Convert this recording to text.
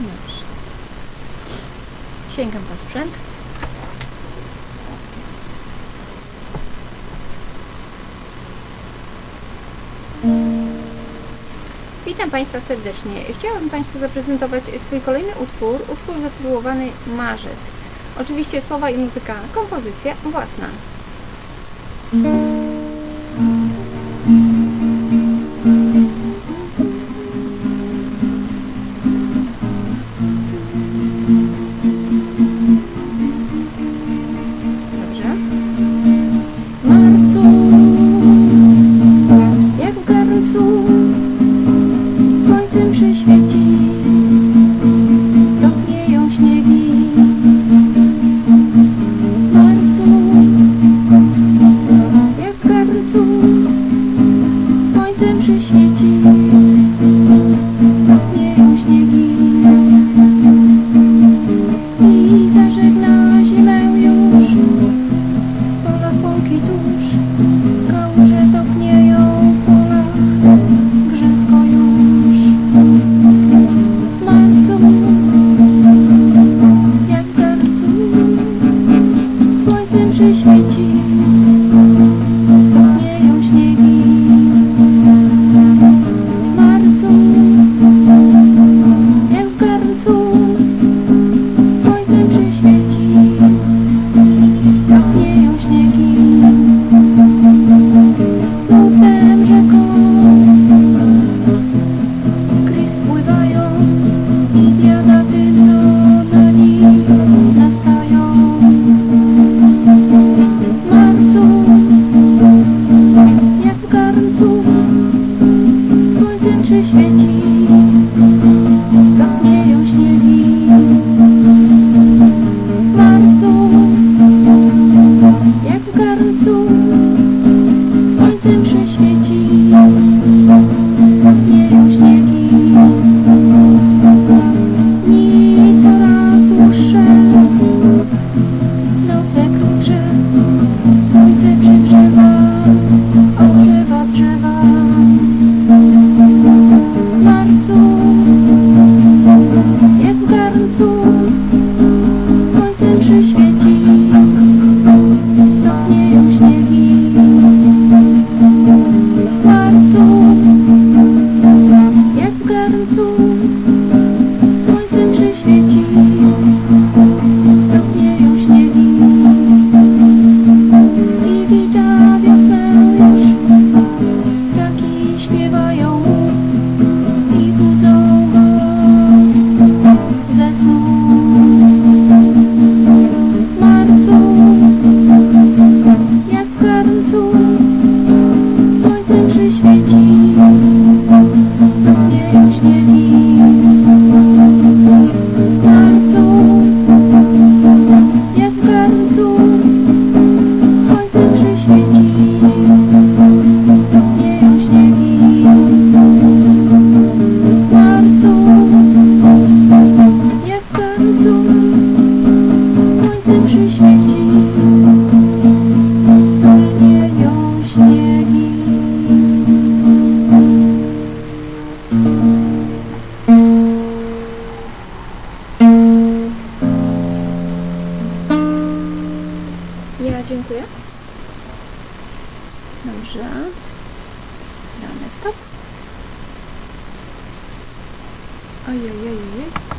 Dobrze. Sięgam po sprzęt. Witam Państwa serdecznie. Chciałabym Państwu zaprezentować swój kolejny utwór, utwór zatytułowany Marzec. Oczywiście słowa i muzyka, kompozycja własna. 静 dziękuję. Dobrze. Damy stop. Ojej, ojej, ojej.